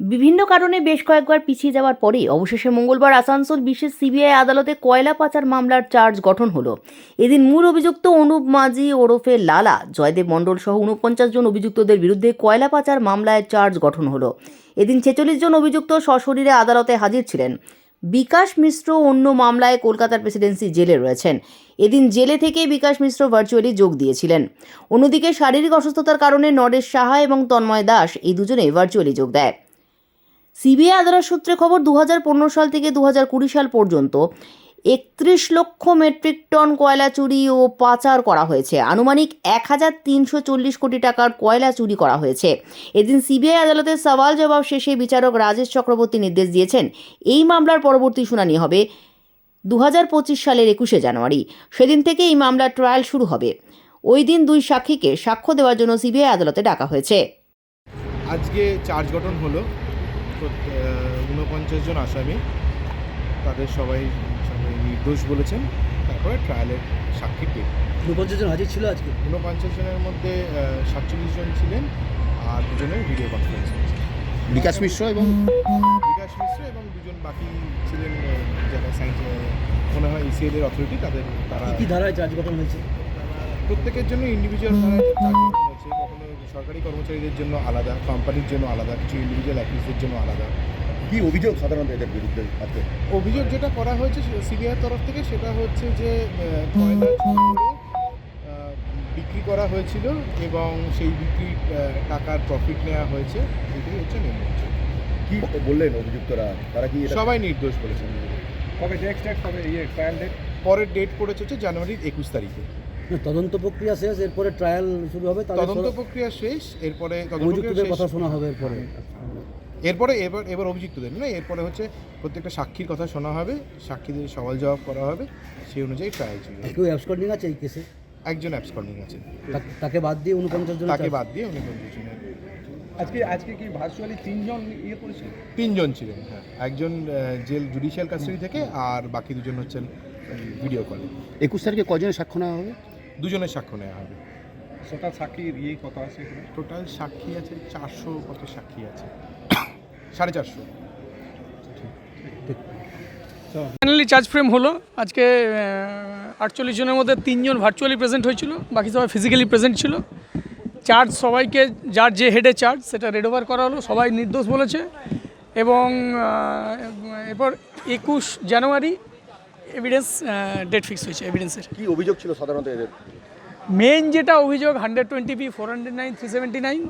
বিভিন্ন কারণে বেশ কয়েকবার পিছিয়ে যাওয়ার পরে অবশেষে মঙ্গলবার আসানসোল বিশেষ সিবিআই আদালতে কয়লা পাচার মামলার চার্জ গঠন হলো। এদিন মূল অভিযুক্ত অনুপ মাঝি ওরফে লালা, জয়দেব মণ্ডল সহ উনপঞ্চাশ জন অভিযুক্তদের বিরুদ্ধে কয়লা পাচার মামলায় চার্জ গঠন হলো। এদিন ছেচল্লিশ জন অভিযুক্ত সশরীরে আদালতে হাজির ছিলেন। বিকাশ মিশ্র অন্য মামলায় কলকাতার প্রেসিডেন্সি জেলে রয়েছেন। এদিন জেলে থেকে বিকাশ মিশ্র ভার্চুয়ালি যোগ দিয়েছিলেন। অন্যদিকে শারীরিক অসুস্থতার কারণে নরেশ সাহা এবং তন্ময় দাস এই দুজনে ভার্চুয়ালি যোগ দেয়। সিবিআই আদালত সূত্রে খবর দু হাজার পনেরো সাল থেকে দু হাজার কুড়ি সাল পর্যন্ত একত্রিশ লক্ষ মেট্রিক টন কয়লা চুরি ও পাচার করা হয়েছে। আনুমানিক এক হাজার তিনশো চল্লিশ কোটি টাকার কয়লা চুরি করা হয়েছে। এদিন সিবিআই আদালতের সওয়াল জবাব শেষে বিচারক রাজেশ চক্রবর্তী নির্দেশ দিয়েছেন, এই মামলার পরবর্তী শুনানি হবে দু হাজার পঁচিশ সালের একুশে জানুয়ারি। সেদিন থেকে এই মামলার ট্রায়াল শুরু হবে। ওই দিন দুই সাক্ষীকে সাক্ষ্য দেওয়ার জন্য সিবিআই আদালতে ডাকা হয়েছে। আজকে চার্জ গঠন হলো। ঊনপঞ্চাশ জন আসামি। তাদের সবাই সবাই নির্দোষ বলেছেন। তারপরে ট্রায়ালের সাক্ষী ডেট ঊনপঞ্চাশ জন হাজির ছিল আজকে? ঊনপঞ্চাশ জনের মধ্যে সাতচল্লিশ জন ছিলেন আর দুজনের ভিডিও কনফারেন্স বিকাশ মিশ্র এবং বিকাশ মিশ্র এবং দুজন বাকি ছিলেন যারা সাইন্স মনে হয় ইসিএল এর অথরিটি তাদের তারা কি কি ধারায় চার্জ গঠন হয়েছে? প্রত্যেকের জন্য ইন্ডিভিজুয়াল ধারায় চার্জ কর্মচারীদের জন্য আলাদা কোম্পানির জন্য আলাদা কিছু ইন্ডিভিজুয়াল অ্যাক্টিভিস্টদের জন্য আলাদা। কি অভিযোগ সাধারণত এদের বিরুদ্ধে আছে অভিযোগ যেটা করা হয়েছে সিবিআই তরফ থেকে সেটা হচ্ছে যে কয়লা বিক্রি করা হয়েছিল এবং সেই বিক্রি টাকার প্রফিট নেওয়া হয়েছে। এটাই হচ্ছে অভিযোগ। কি বললেন অভিযুক্তরা? তারা কি সবাই নির্দোষ বলেছেন। কবে নেক্সট ডেট কবে ইয়ে ট্রায়াল ডেট পরের ডেট পড়েছে হচ্ছে জানুয়ারির একুশ তারিখে। তদন্ত প্রক্রিয়া শেষ এরপরে ট্রায়াল শুরু হবে তদন্ত প্রক্রিয়া শেষ এরপরে অভিযুক্তদের কথা শোনা হবে এরপরে। এরপরে এবার এবার অভিযুক্তদের না এরপরে হচ্ছে প্রত্যেকটা সাক্ষীর কথা শোনা হবে সাক্ষীদের সওয়াল জবাব করা হবে সেই অনুযায়ী ট্রায়াল চলবে। কেউ অ্যাবসকন্ডিং আছে এই কেসে একজন অ্যাবসকন্ডিং আছে। তাকে বাদ দিয়ে উনপঞ্চাশ জন তাকে বাদ দিয়ে উনি কনফিউশনে আজকে আজকে কি ভার্চুয়ালি তিনজন ইয়ে করেছিল? তিনজন ছিলেন হ্যাঁ। একজন জেল জুডিশিয়াল কাস্টাডি থেকে আর বাকি দুজন হচ্ছেন ভিডিও কলে একুশ তারিখে কজনের সাক্ষ্য নেওয়া হবে? দুজনের সাক্ষ্য নেওয়া হবে। সেটা সাক্ষীর ইয়ে কত আছে এখানে? টোটাল সাক্ষী আছে চারশো কত সাক্ষী আছে? সাড়ে চারশো। ফাইনালি চার্জ ফ্রেম হলো। আজকে আটচল্লিশ জনের মধ্যে তিনজন ভার্চুয়ালি প্রেজেন্ট হয়েছিল বাকি সবাই ফিজিক্যালি প্রেজেন্ট ছিল। চার্জ সবাইকে যার যে হেডে চার্জ সেটা রেড ওভার করা হলো সবাই নির্দোষ বলেছে। এবং এরপর একুশ জানুয়ারি এভিডেন্স ডেট ফিক্স হয়েছে এভিডেন্সের কি অভিযোগ ছিল সাধারণত এদের? মেন যেটা অভিযোগ hundred twenty B four hundred nine three seventy nine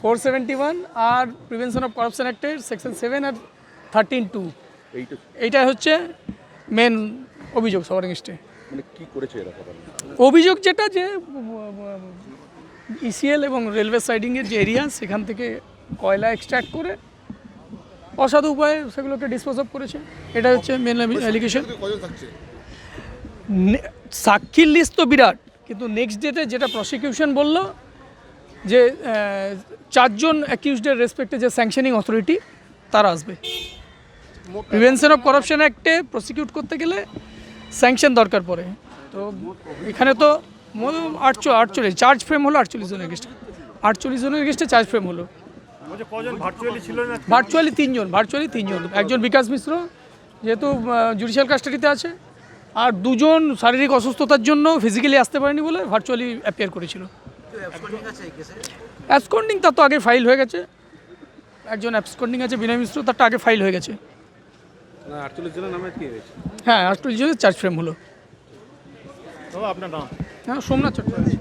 four seventy one R prevention of corruption অ্যাক্টের সেকশন সেভেন আর থার্টিন টু এইটা হচ্ছে মেন অভিযোগ সবার এগেস্টে মানে কি করেছে এরা অভিযোগ যেটা যে ইসিএল এবং রেলওয়ে সাইডিংয়ের যে এরিয়া সেখান থেকে কয়লা এক্সট্র্যাক্ট করে অসাধু উপায়ে সেগুলোকে ডিসপোজ অফ করেছে। এটা হচ্ছে মেন অ্যালিগেশন সাক্ষীর লিস্ট তো বিরাট কিন্তু নেক্সট ডেতে যেটা প্রসিকিউশন বলল যে চারজন অ্যাকিউজডের রেসপেক্টে যে স্যাংশনিং অথরিটি তারা আসবে। প্রিভেনশন অফ করাপশন অ্যাক্টে প্রসিকিউট করতে গেলে স্যাংশন দরকার পড়ে। তো এখানে তো আটচো আটচল্লিশ চার্জ ফ্রেম হলো আটচল্লিশ জনের এগেস্টে আটচল্লিশ জনের এগেস্টে চার্জ ফ্রেম হলো। ভার্চুয়ালি তিনজন ভার্চুয়ালি তিনজন। একজন বিকাশ মিশ্র যেহেতু জুডিশিয়াল কাস্টাডিতে আছে আর দুজন শারীরিক অসুস্থতার জন্য ফিজিক্যালি আসতে পারেনি বলে ভার্চুয়ালি অ্যাপিয়ার করেছিল। অ্যাবসকন্ডিং তার তো আগে ফাইল হয়ে গেছে। একজন অ্যাবসকন্ডিং আছে বিনয় মিশ্র তারটা আগে ফাইল হয়ে গেছে। হ্যাঁ আটচল্লিশ জনের চার্জ ফ্রেম হলো। আপনার নাম? হ্যাঁ সোমনাথ চট্টোপাধ্যায়।